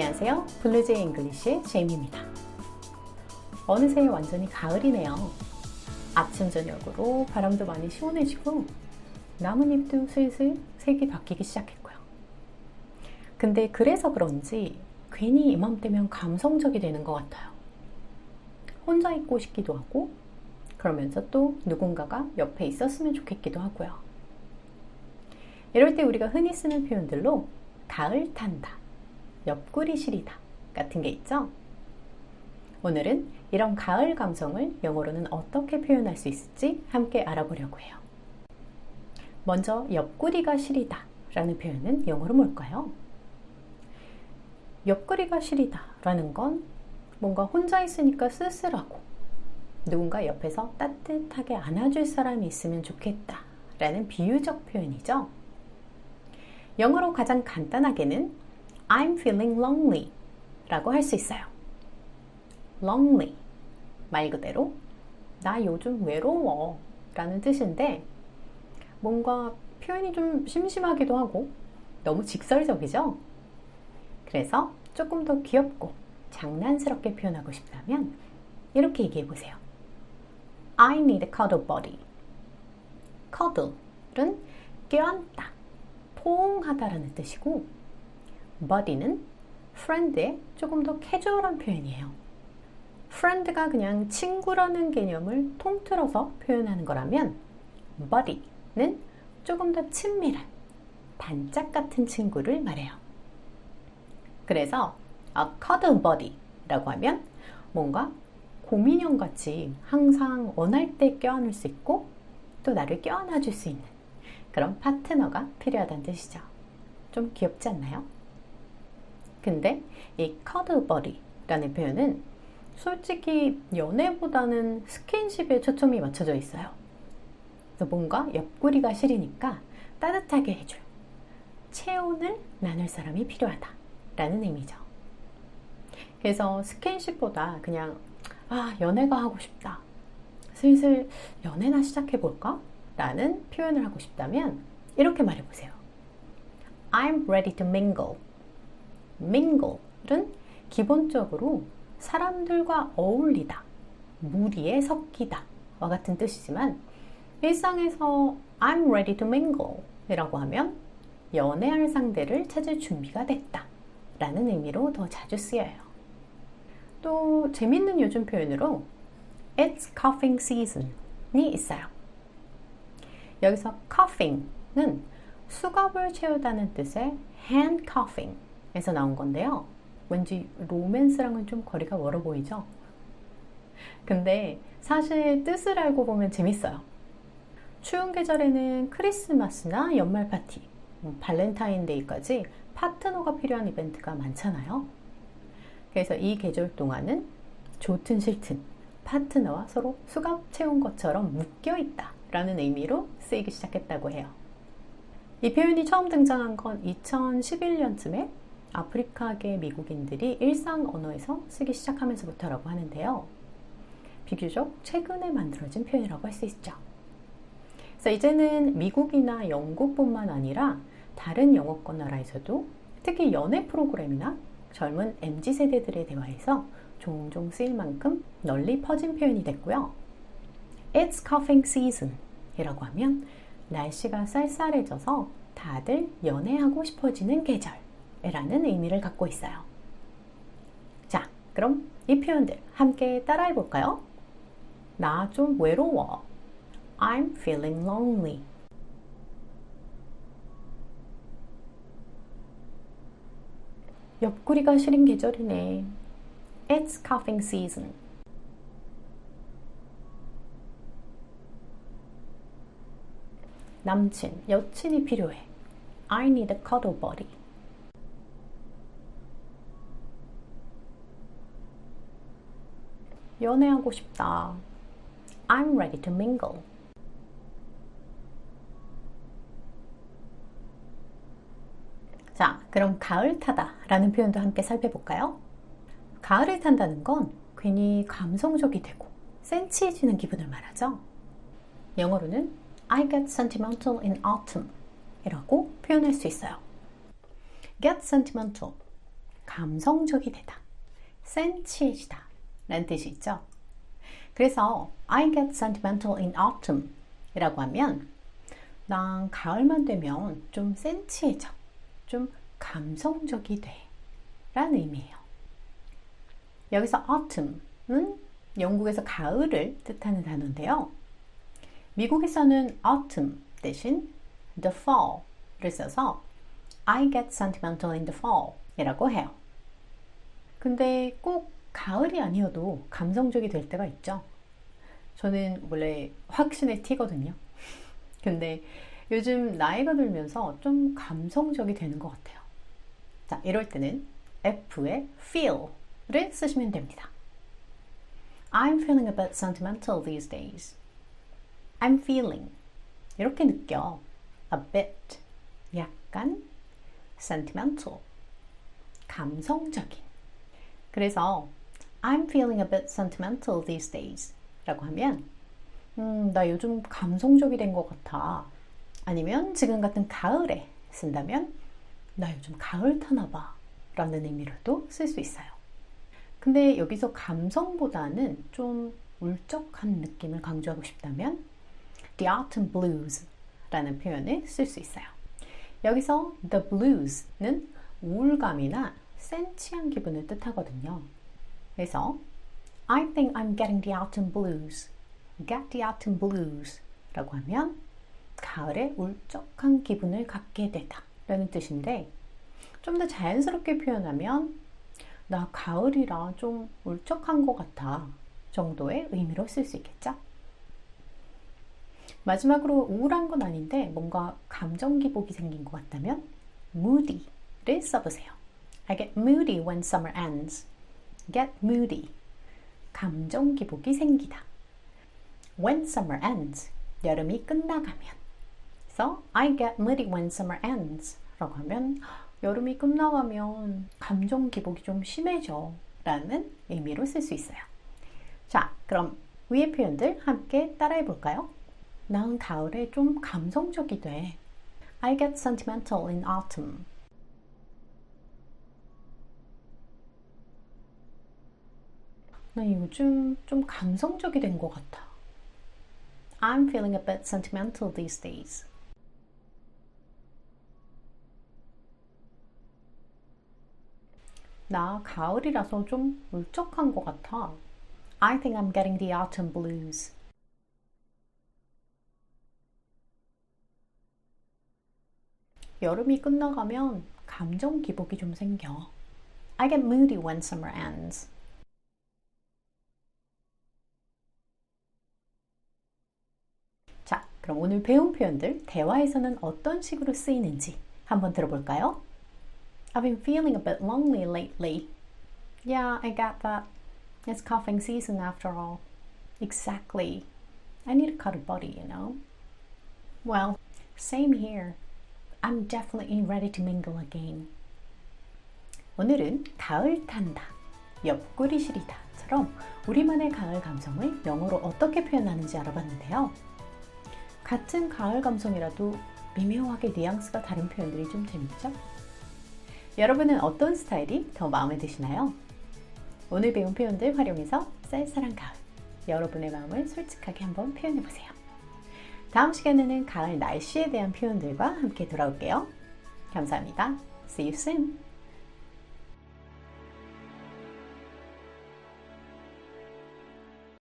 안녕하세요. 블루제이 잉글리시의 제이미입니다. 어느새 완전히 가을이네요. 아침 저녁으로 바람도 많이 시원해지고 나뭇잎도 슬슬 색이 바뀌기 시작했고요. 근데 그래서 그런지 괜히 이맘때면 감성적이 되는 것 같아요. 혼자 있고 싶기도 하고 그러면서 또 누군가가 옆에 있었으면 좋겠기도 하고요. 이럴 때 우리가 흔히 쓰는 표현들로 가을 탄다, 옆구리 시리다 같은 게 있죠? 오늘은 이런 가을 감성을 영어로는 어떻게 표현할 수 있을지 함께 알아보려고 해요. 먼저 옆구리가 시리다 라는 표현은 영어로 뭘까요? 옆구리가 시리다 라는 건 뭔가 혼자 있으니까 쓸쓸하고 누군가 옆에서 따뜻하게 안아줄 사람이 있으면 좋겠다 라는 비유적 표현이죠. 영어로 가장 간단하게는 I'm feeling lonely 라고 할 수 있어요. lonely 말 그대로 나 요즘 외로워 라는 뜻인데 뭔가 표현이 좀 심심하기도 하고 너무 직설적이죠? 그래서 조금 더 귀엽고 장난스럽게 표현하고 싶다면 이렇게 얘기해 보세요. I need a cuddle buddy. cuddle은 껴안다, 포옹하다라는 뜻이고 buddy는 friend의 조금 더 캐주얼한 표현이에요. friend가 그냥 친구라는 개념을 통틀어서 표현하는 거라면 buddy는 조금 더 친밀한 단짝 같은 친구를 말해요. 그래서 a cuddle buddy라고 하면 뭔가 곰인형 같이 항상 원할 때 껴안을 수 있고 또 나를 껴안아 줄 수 있는 그런 파트너가 필요하다는 뜻이죠. 좀 귀엽지 않나요? 근데 이 buddy라는 표현은 솔직히 연애보다는 스킨십에 초점이 맞춰져 있어요. 뭔가 옆구리가 시리니까 따뜻하게 해줄, 체온을 나눌 사람이 필요하다 라는 의미죠. 그래서 스킨십보다 그냥 아, 연애가 하고 싶다. 슬슬 연애나 시작해볼까? 라는 표현을 하고 싶다면 이렇게 말해보세요. I'm ready to mingle. Mingle은 기본적으로 사람들과 어울리다, 무리에 섞이다 와 같은 뜻이지만 일상에서 I'm ready to mingle 이라고 하면 연애할 상대를 찾을 준비가 됐다 라는 의미로 더 자주 쓰여요. 또 재밌는 요즘 표현으로 It's coughing season이 있어요. 여기서 coughing은 수갑을 채우다는 뜻의 handcuffing 에서 나온 건데요. 왠지 로맨스랑은 좀 거리가 멀어 보이죠? 근데 사실 뜻을 알고 보면 재밌어요. 추운 계절에는 크리스마스나 연말 파티, 뭐 발렌타인데이까지 파트너가 필요한 이벤트가 많잖아요. 그래서 이 계절 동안은 좋든 싫든 파트너와 서로 수갑 채운 것처럼 묶여 있다 라는 의미로 쓰이기 시작했다고 해요. 이 표현이 처음 등장한 건 2011년쯤에 아프리카계 미국인들이 일상 언어에서 쓰기 시작하면서부터라고 하는데요. 비교적 최근에 만들어진 표현이라고 할 수 있죠. 그래서 이제는 미국이나 영국뿐만 아니라 다른 영어권 나라에서도 특히 연애 프로그램이나 젊은 MZ 세대들의 대화에서 종종 쓰일 만큼 널리 퍼진 표현이 됐고요. It's coughing season 이라고 하면 날씨가 쌀쌀해져서 다들 연애하고 싶어지는 계절 라는 의미를 갖고 있어요. 자, 그럼 이 표현들 함께 따라해 볼까요? 나 좀 외로워. I'm feeling lonely. 옆구리가 시린 계절이네. It's coughing season. 남친, 여친이 필요해. I need a cuddle buddy. 연애하고 싶다. I'm ready to mingle. 자, 그럼 가을 타다 라는 표현도 함께 살펴볼까요? 가을을 탄다는 건 괜히 감성적이 되고 센치해지는 기분을 말하죠. 영어로는 I get sentimental in autumn 이라고 표현할 수 있어요. get sentimental 감성적이 되다, 센치해지다 라는 뜻이 있죠. 그래서 I get sentimental in autumn 이라고 하면 난 가을만 되면 좀 센치해져, 좀 감성적이 돼 라는 의미예요. 여기서 autumn은 영국에서 가을을 뜻하는 단어인데요. 미국에서는 autumn 대신 the fall를 써서 I get sentimental in the fall 이라고 해요. 근데 꼭 가을이 아니어도 감성적이 될 때가 있죠. 저는 원래 확신의 티거든요. 근데 요즘 나이가 들면서 좀 감성적이 되는 것 같아요. 자, 이럴 때는 F의 feel를 쓰시면 됩니다. I'm feeling a bit sentimental these days. I'm feeling. 이렇게 느껴. A bit. 약간 sentimental. 감성적인. 그래서 I'm feeling a bit sentimental these days. 라고 하면 음, 나 요즘 감성적이 된 것 같아. 아니면 지금 같은 가을에 쓴다면 나 요즘 가을 타나 봐. 라는 의미로도 쓸 수 있어요. 근데 여기서 감성보다는 좀 울적한 느낌을 강조하고 싶다면 The Autumn Blues 라는 표현을 쓸 수 있어요. 여기서 The Blues는 우울감이나 센치한 기분을 뜻하거든요. 그래서 I think I'm getting the autumn blues. Get the autumn blues. 라고 하면 가을에 울적한 기분을 갖게 되다. 라는 뜻인데 좀 더 자연스럽게 표현하면 나 가을이라 좀 울적한 것 같아. 정도의 의미로 쓸 수 있겠죠? 마지막으로 우울한 건 아닌데 뭔가 감정 기복이 생긴 것 같다면 moody를 써보세요. I get moody when summer ends. Get moody. 감정 기복이 생기다. When summer ends. 여름이 끝나가면. 그래서 I get moody when summer ends. 라고 하면 여름이 끝나가면 감정 기복이 좀 심해져. 라는 의미로 쓸 수 있어요. 자, 그럼 위의 표현들 함께 따라해 볼까요? 난 가을에 좀 감성적이 돼. I get sentimental in autumn. 나 요즘 좀 감성적이 된 것 같아. I'm feeling a bit sentimental these days. 나 가을이라서 좀 울적한 것 같아. I think I'm getting the autumn blues. 여름이 끝나가면 감정 기복이 좀 생겨. I get moody when summer ends. 자, 그럼 오늘 배운 표현들 대화에서는 어떤 식으로 쓰이는지 한번 들어볼까요? I've been feeling a bit lonely lately. Yeah, I get that. It's coughing season after all. Exactly. I need a cuddle buddy, you know. Well, same here. I'm definitely ready to mingle again. 오늘은 가을 탄다, 옆구리 시리다처럼 우리만의 가을 감성을 영어로 어떻게 표현하는지 알아봤는데요. 같은 가을 감성이라도 미묘하게 뉘앙스가 다른 표현들이 좀 재밌죠? 여러분은 어떤 스타일이 더 마음에 드시나요? 오늘 배운 표현들 활용해서 쌀쌀한 가을, 여러분의 마음을 솔직하게 한번 표현해 보세요. 다음 시간에는 가을 날씨에 대한 표현들과 함께 돌아올게요. 감사합니다. See you soon.